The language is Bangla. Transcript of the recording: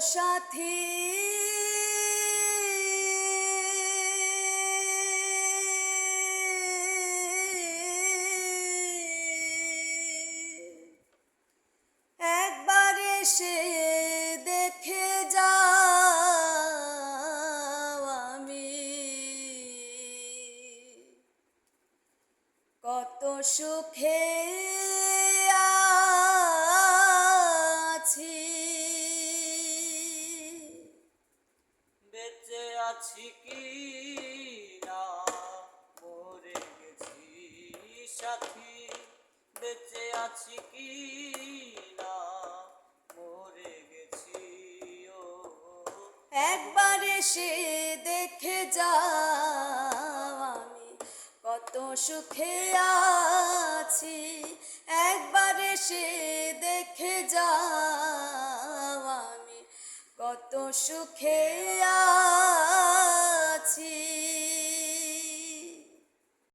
সাথী। একবার এসে দেখে যাও আমি। কত সুখে আছি কি না? মরে গেছি সাথী, বেঁচে আছি কি না? মরে গেছি, ও। একবার এসে দেখে যাও আমি কত সুখে আছি। একবার এসে দেখে আমি কত সুখে